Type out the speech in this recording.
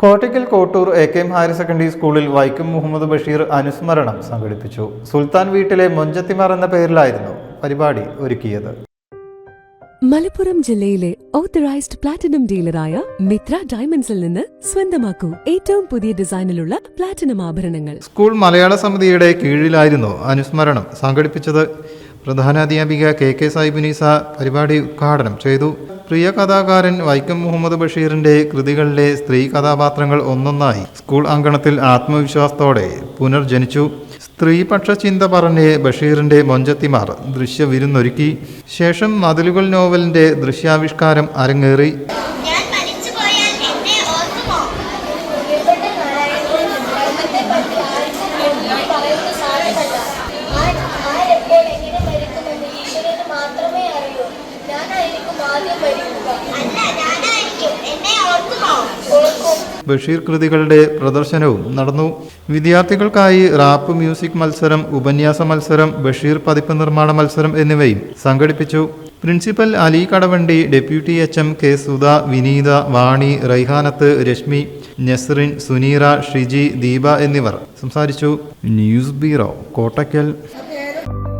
Kottakkal Kottur A K M higher secondary സ്കൂളിൽ വൈക്കം മുഹമ്മദ് ബഷീർ അനുസ്മരണം സംഘടിപ്പിച്ചു. സുൽത്താൻ വീട്ടിലെ മൊഞ്ചത്തിമാർ എന്ന പേരിലായിരുന്നു പരിപാടി ഒരുക്കിയത്. മലപ്പുറം ജില്ലയിലെ ഓത്തറൈസ്ഡ് പ്ലാറ്റിനം ഡീലറായ മിത്ര ഡയമണ്ട്സിൽ നിന്ന് സ്വന്തമാക്കൂ ഏറ്റവും പുതിയ ഡിസൈനിലുള്ള പ്ലാറ്റിനം ആഭരണങ്ങൾ. സ്കൂൾ മലയാള സമിതിയുടെ കീഴിലായിരുന്നു അനുസ്മരണം സംഘടിപ്പിച്ചത്. പ്രധാനാധ്യാപിക കെ കെ സായിബുനീസ പരിപാടി ഉദ്ഘാടനം ചെയ്തു. പ്രിയ കഥാകാരൻ വൈക്കം മുഹമ്മദ് ബഷീറിന്റെ കൃതികളിലെ സ്ത്രീ കഥാപാത്രങ്ങൾ ഒന്നൊന്നായി. സ്കൂൾ അങ്കണത്തിൽ ആത്മവിശ്വാസത്തോടെ പുനർജനിച്ചു. സ്ത്രീപക്ഷ ചിന്ത പറഞ്ഞ് ബഷീറിന്റെ മൊഞ്ചത്തിമാർ ദൃശ്യവിരുന്നൊരുക്കി. ശേഷം മതിലുകൾ നോവലിന്റെ ദൃശ്യാവിഷ്കാരം അരങ്ങേറി. ബഷീർ കൃതികളുടെ പ്രദർശനവും നടന്നു. വിദ്യാർത്ഥികൾക്കായി റാപ്പ് മ്യൂസിക് മത്സരം ഉപന്യാസ മത്സരം ബഷീർ പതിപ്പ് നിർമ്മാണ മത്സരം എന്നിവയും സംഘടിപ്പിച്ചു. Principal Ali Kadavandi deputy H M K Sudha Vineetha Vani Raihanath Reshmi Nasrin Suneera Shiji Deepa എന്നിവർ സംസാരിച്ചു. News bureau Kottakkal